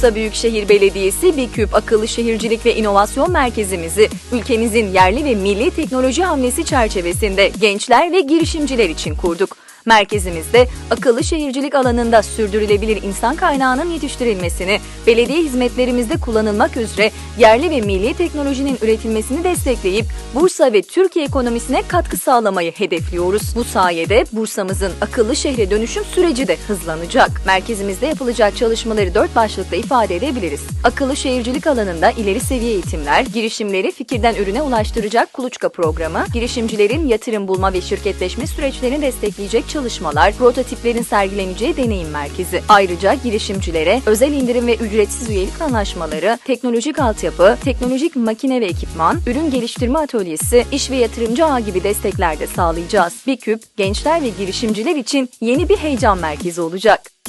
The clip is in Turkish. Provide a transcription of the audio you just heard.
Bursa Büyükşehir Belediyesi BİKÜP Akıllı Şehircilik ve İnovasyon Merkezimizi ülkemizin yerli ve milli teknoloji hamlesi çerçevesinde gençler ve girişimciler için kurduk. Merkezimizde akıllı şehircilik alanında sürdürülebilir insan kaynağının yetiştirilmesini, belediye hizmetlerimizde kullanılmak üzere yerli ve milli teknolojinin üretilmesini destekleyip Bursa ve Türkiye ekonomisine katkı sağlamayı hedefliyoruz. Bu sayede Bursa'mızın akıllı şehre dönüşüm süreci de hızlanacak. Merkezimizde yapılacak çalışmaları dört başlıkla ifade edebiliriz. Akıllı şehircilik alanında ileri seviye eğitimler, girişimleri fikirden ürüne ulaştıracak kuluçka programı, girişimcilerin yatırım bulma ve şirketleşme süreçlerini destekleyecek çalışmalar, prototiplerin sergileneceği deneyim merkezi. Ayrıca girişimcilere özel indirim ve ücretsiz üyelik anlaşmaları, teknolojik altyapı, teknolojik makine ve ekipman, ürün geliştirme atölyesi, iş ve yatırımcı ağı gibi destekler de sağlayacağız. BİKÜP, gençler ve girişimciler için yeni bir heyecan merkezi olacak.